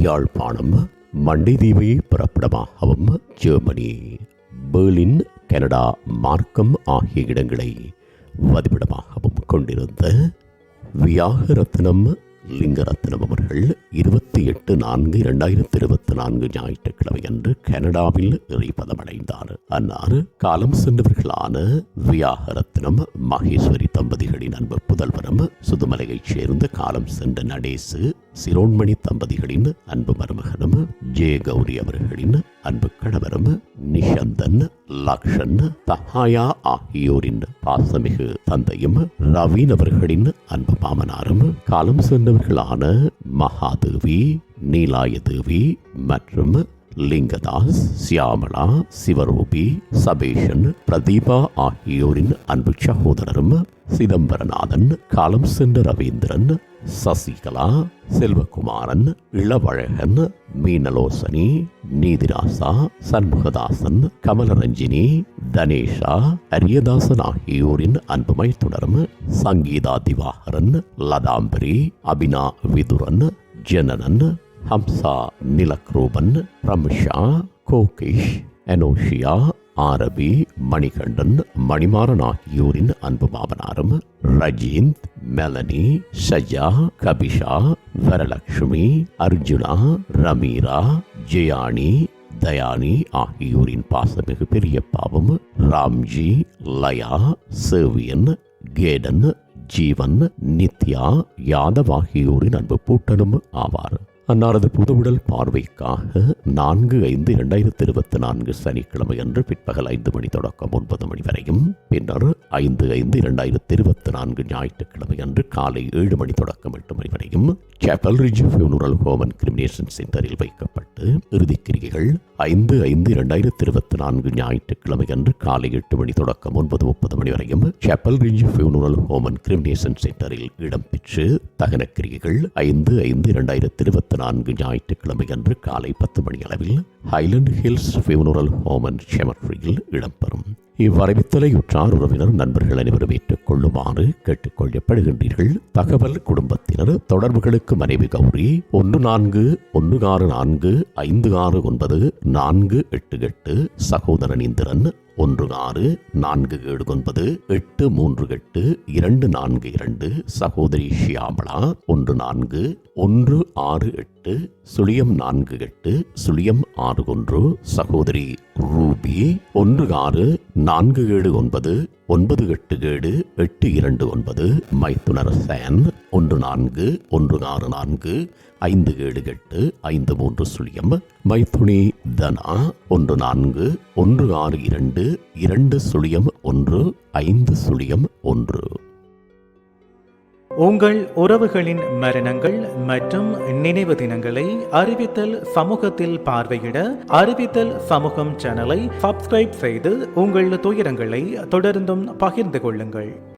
யாழ்ப்பாணம் மண்டைதீவை பிறப்பிடமாகவும் Germany Berlin Canada Markham ஆகிய இடங்களை வதிவிடமாகவும் கொண்டிருந்த வியாகரத்னம் லிங்கரத்னம் அவர்கள் இருபத்தி எட்டு நான்கு இரண்டாயிரத்தி இருபத்தி நான்கு ஞாயிற்றுக்கிழமை அன்று கனடாவில் இறைப்பதமடைந்தார் அன்னார் காலம் சென்றவர்களான வியாகரத்னம் மகேஸ்வரி தம்பதிகளின் அன்பு புதல்வரும் சுதுமலையைச் சேர்ந்த காலம் சென்ற நடேசு சிரோன்மணி தம்பதிகளின் அன்பு மருமகனும் ஜெய கௌரி அவர்களின் அன்பு கணவரும் நிஷந்தன் லக்ஷன் தஹாயா ஆகியோரின் பாசமிகு தந்தையும் ரவீன் அவர்களின் அன்பு மாமனாரும் காலம் சென்றவர்களான மகாதேவி நீலாயதேவி மற்றும் லிங்கதாஸ் சியாமலா சிவரூபி சபேஷன் பிரதீபா ஆகியோரின் அன்பு சகோதரரும் சிதம்பரநாதன் காலம் சென்ற ரவீந்திரன் சசிகலா செல்வகுமாரன் இளவழகன் மீனலோசனி நீதிராசா சண்முகதாசன் கமலரஞ்சினி தனேஷா அரியதாசன் ஆகியோரின் அன்புமை தொடரும் சங்கீதா திவாகரன் லதாம்பரி அபினா விதுரன் ஜனனன் ஹம்சா நிலக்ரூபன் பிரமிஷா கோகிஷ் அனோஷியா ஆரபி மணிகண்டன் மணிமாறன் ஆகியோரின் அன்பு மாமனாரும் ரஜீந்த் மெலனி சஜா கபிஷா வரலட்சுமி அர்ஜுனா ரமீரா ஜெயானி தயானி ஆகியோரின் பாசமிகு பெரியப்பாவும் ராம்ஜி லயா சேவியன் கேடன் ஜீவன் நித்யா யாதவ் ஆகியோரின் அன்பு பூட்டனும் ஆவார். அன்னாரது புதுவுடல் பார்வைக்காக நான்கு ஐந்து இரண்டாயிரத்தி இருபத்தி நான்கு சனிக்கிழமை அன்று பிற்பகல் ஐந்து மணி தொடக்கம் ஒன்பது மணி வரையும் பின்னர் ஐந்து ஐந்து இரண்டாயிரத்தி இருபத்தி நான்கு ஞாயிற்றுக்கிழமை அன்று காலை ஏழு மணி தொடக்கம் எட்டு மணி வரையும் Chapel Ridge funeral home and cremation சென்டரில் வைக்கப்பட்டு இறுதிக்கிரிகைகள் ஐந்து ஐந்து இரண்டாயிரத்தி இருபத்தி நான்கு ஞாயிற்றுக்கிழமை அன்று காலை எட்டு மணி தொடக்கம் ஒன்பது முப்பது மணி வரையும் Chapel Ridge funeral home and cremation சென்டரில் இடம்பெற்று தகன கிரிகைகள் ஐந்து ஐந்து இரண்டாயிரத்தி இருபத்தி நான்கு ஞாயிற்றுக்கிழமை அன்று காலை பத்து மணி அளவில் Highland Hills funeral home and செமட்ரியில் இடம்பெறும். இவ்வறிவித்தலையுற்றார் உற்றார் உறவினர் நண்பர்கள் அனைவரும் ஏற்றுக்கொள்ளுமாறு கேட்டுக்கொள்ளப்படுகின்றீர்கள். தகவல் குடும்பத்தினர் தொடர்புகளுக்கு மனைவி கௌரி ஒன்று நான்கு ஒன்று ஆறு நான்கு ஐந்து ஆறு ஒன்பது நான்கு எட்டு எட்டு சகோதரன் இந்திரன் ஒன்று ஆறு நான்கு ஏழு ஒன்பது எட்டு மூன்று எட்டு இரண்டு நான்கு இரண்டு சகோதரி ஷியாமளா ஒன்று நான்கு ஒன்று ஆறு எட்டு சுழியம் நான்கு எட்டு சுழியம் ஆறு ஒன்று சகோதரி ரூபி ஒன்று ஆறு நான்கு ஏழு ஒன்பது ஒன்பது எட்டு ஏழு எட்டு இரண்டு ஒன்பது மைத்துனர் சேன் ஒன்று நான்கு ஒன்று ஆறு நான்கு ஐந்து ஏழு எட்டு ஐந்து மூன்று சுழியம் மைத்துனி. தனா ஒன்று நான்கு ஒன்று ஆறு இரண்டு இரண்டு சுழியம் ஒன்று ஐந்து சுழியம் ஒன்று. உங்கள் உறவுகளின் மரணங்கள் மற்றும் நினைவு தினங்களை அறிவித்தல் சமூகத்தில் பார்வையிட அறிவித்தல் சமூகம் சேனலை சப்ஸ்கிரைப் செய்து உங்கள் துயரங்களை தொடர்ந்தும் பகிர்ந்து கொள்ளுங்கள்.